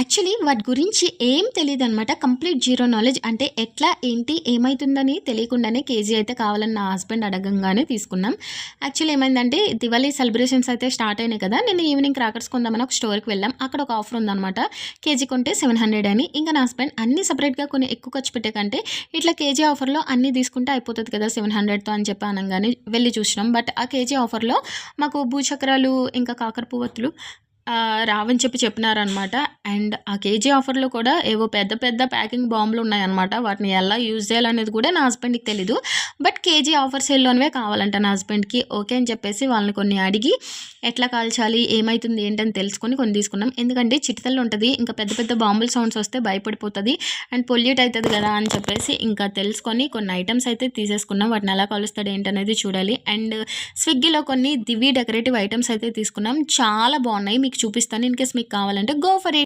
Actually వాటి గురించి ఏం తెలియదు అనమాట కంప్లీట్ జీరో నాలెడ్జ్ అంటే ఎట్లా ఏంటి ఏమవుతుందని తెలియకుండానే కేజీ అయితే కావాలని నా హస్బెండ్ అడగంగానే తీసుకున్నాం. యాక్చువల్లీ ఏమైందంటే దివాళీ సెలబ్రేషన్స్ అయితే స్టార్ట్ అయినాయి కదా. నేను ఈవినింగ్ క్రాకర్స్ కొందామని ఒక స్టోర్కి వెళ్ళాం. అక్కడ ఒక ఆఫర్ ఉందన్నమాట. కేజీ కొంటే సెవెన్ హండ్రెడ్ అని. ఇంకా నా హస్బెండ్ అన్ని సపరేట్గా కొన్ని ఎక్కువ ఖర్చు పెట్టే కంటే ఇట్లా కేజీ ఆఫర్లో అన్ని తీసుకుంటే అయిపోతుంది కదా సెవెన్ హండ్రెడ్తో అని చెప్పి అనగానే వెళ్ళి చూసినాం. బట్ ఆ కేజీ ఆఫర్లో మాకు భూచక్రాలు ఇంకా కాకర పువ్వొత్తులు రావని చెప్పి చెప్పినారనమాట అండ్ ఆ కేజీ ఆఫర్లో కూడా ఏవో పెద్ద పెద్ద ప్యాకింగ్ బాంబులు ఉన్నాయన్నమాట. వాటిని ఎలా యూజ్ చేయాలనేది కూడా నా హస్బెండ్కి తెలీదు. బట్ కేజీ ఆఫర్ సేల్లోనివే కావాలంట నా హస్బెండ్కి. ఓకే అని చెప్పేసి వాళ్ళని కొన్ని అడిగి ఎట్లా కాల్చాలి ఏమవుతుంది ఏంటని తెలుసుకొని కొన్ని తీసుకున్నాం. ఎందుకంటే చిటితల్లో ఉంటుంది ఇంకా పెద్ద పెద్ద బాంబుల సౌండ్స్ వస్తే భయపడిపోతుంది. అండ్ పొల్యూట్ అవుతుంది కదా అని చెప్పేసి ఇంకా తెలుసుకొని కొన్ని ఐటమ్స్ అయితే తీసేసుకున్నాం. వాటిని ఎలా కాలుస్తాడు ఏంటనేది చూడాలి. అండ్ స్విగ్గీలో కొన్ని దివి డెకరేటివ్ ఐటమ్స్ అయితే తీసుకున్నాం. చాలా బాగున్నాయి. మీకు చూపిస్తాను. ఇన్ కేస్ మీకు కావాలంటే గో ఫర్ ఇట్.